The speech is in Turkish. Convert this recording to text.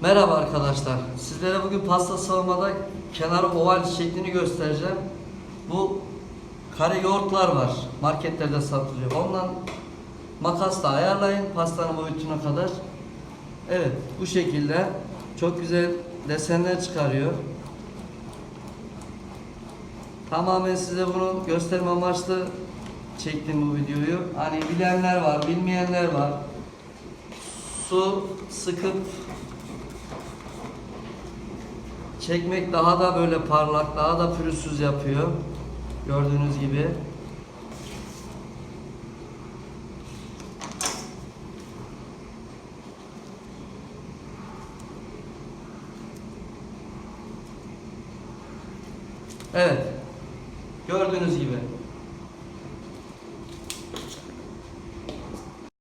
Merhaba arkadaşlar. Sizlere bugün pasta savurmada kenarı oval şeklini göstereceğim. Bu kare yoğurtlar var. Marketlerde satılıyor. Ondan makasla ayarlayın pastanın boyutuna kadar. Evet bu şekilde çok güzel desenler çıkarıyor. Tamamen size bunu gösterme amaçlı çektim bu videoyu. Hani bilenler var, bilmeyenler var. Su sıkıp çekmek daha da böyle parlak, daha da pürüzsüz yapıyor. Gördüğünüz gibi. Evet. Gördüğünüz gibi.